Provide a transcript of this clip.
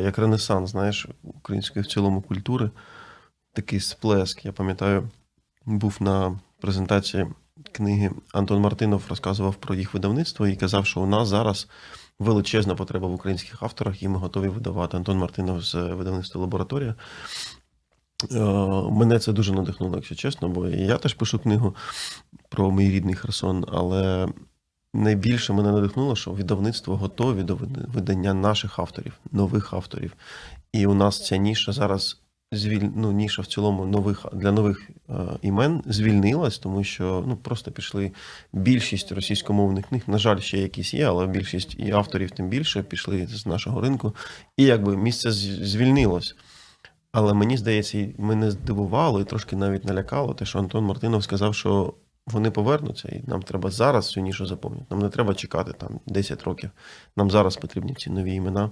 Як ренесанс, знаєш, української в цілому культури, такий сплеск. Я пам'ятаю, був на презентації книги Антон Мартинов розказував про їх видавництво і казав, що у нас зараз величезна потреба в українських авторах, і ми готові видавати. Антон Мартинов з видавництва лабораторія. Е, Мене це дуже надихнуло, якщо чесно, бо я теж пишу книгу про мій рідний Херсон, але найбільше мене надихнуло, що видавництво готові до видання наших авторів, нових авторів. І у нас ця ніша зараз звіль... ну, ніша в цілому нових для нових е, імен звільнилась, тому що ну просто пішли більшість російськомовних книг. На жаль, ще якісь є, але більшість і авторів тим більше пішли з нашого ринку. І якби місце звільнилось. Але мені здається, мене здивувало і трошки навіть налякало те, що Антон Мартинов сказав, що вони повернуться, і нам треба зараз цю нішу заповнити. Нам не треба чекати там 10 років. Нам зараз потрібні ці нові імена.